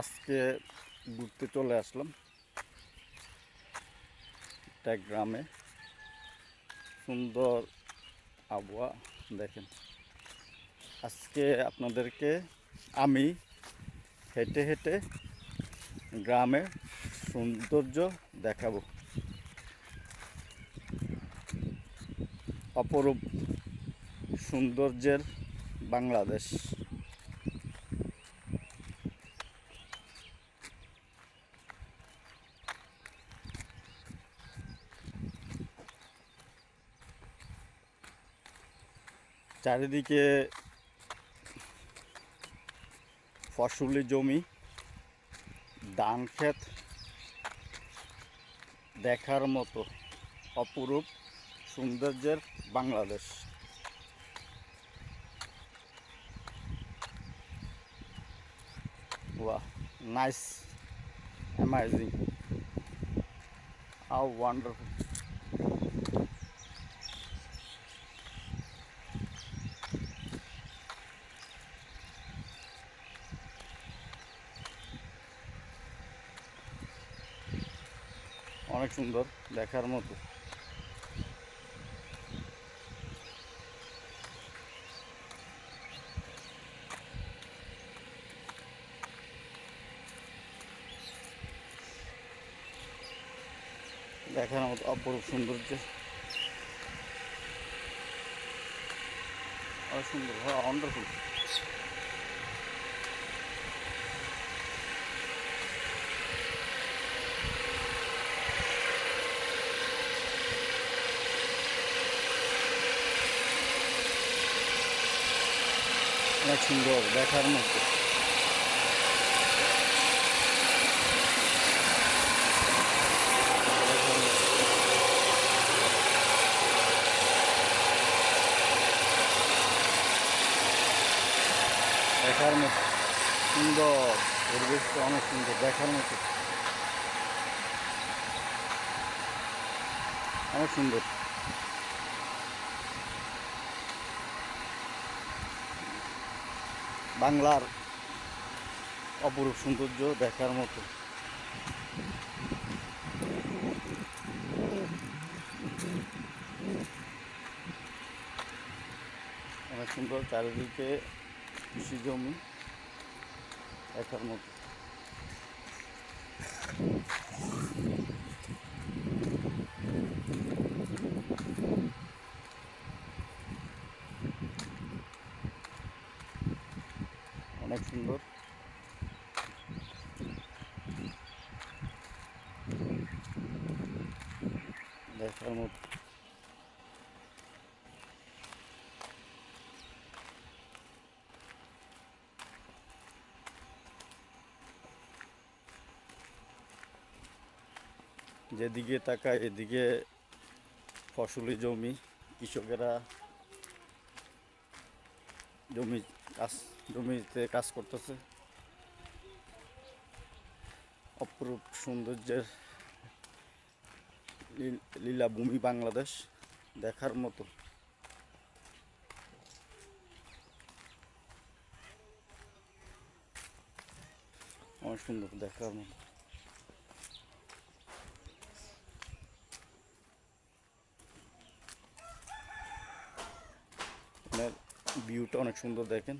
আজকে ঘুরতে চলে আসলাম। একটা গ্রামে। সুন্দর আবহাওয়া, দেখেন। আজকে আপনাদেরকে আমি হেঁটে হেঁটে গ্রামের সৌন্দর্য দেখাবো। অপরূপ সৌন্দর্যের বাংলাদেশ। চারিদিকে ফসলি জমি ধান ক্ষেত দেখার মতো অপরূপ সৌন্দর্যের Bangladesh Wow, nice, amazing. How wonderful. অনেক সুন্দর দেখার মতো দেখার মতো অপরূপ সৌন্দর্য অনেক সুন্দর হ্যাঁ ওয়ান্ডারফুল অনেক সুন্দর দেখার মতো দেখার মতো। দেখার মতো সুন্দর পরিবেশটা অনেক সুন্দর দেখার মতো অনেক সুন্দর বাংলার অপরূপ সৌন্দর্য দেখার মতো। অনেক সুন্দর চারিদিকে কৃষি জমি দেখার মতো। অনেক সুন্দর। যেদিকে তাকায় এদিকে ফসলি জমি কৃষকেরা জমি কাজ জমিতে কাজ করতেছে। অপরূপ সৌন্দর্যের লীল- লীলাভূমি বাংলাদেশ দেখার মতো। অনেক সুন্দর দেখার মতো। ভিউটা অনেক সুন্দর দেখেন।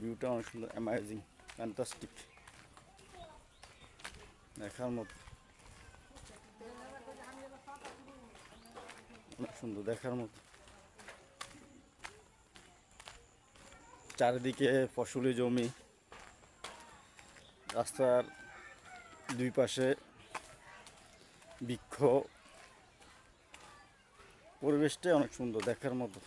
ভিউটা অনেক সুন্দর অ্যামাইজিং ফ্যান্টাস্টিক দেখার মতো। অনেক সুন্দর, দেখার মতো। চারিদিকে ফসলি জমি। রাস্তার দুই পাশে বৃক্ষ। পরিবেশটা অনেক সুন্দর, দেখার মতো।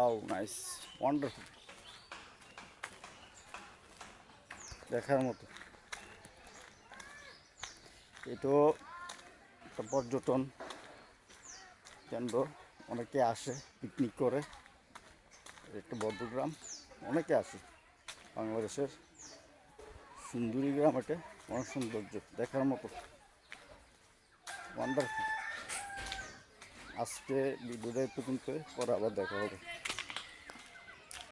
আও নাইস ওয়ান্ডারফুল দেখার মতো। এটাও একটা পর্যটন কেন্দ্র। অনেকে আসে পিকনিক করে। একটা বদ্ধগ্রাম অনেকে আসে। বাংলাদেশের সুন্দরী গ্রাম এটা অনেক সৌন্দর্য। দেখার মতো। ওয়ান্ডারফুল আজকে ভিডিওটা এই পর্যন্ত পরে আবার দেখা হবে।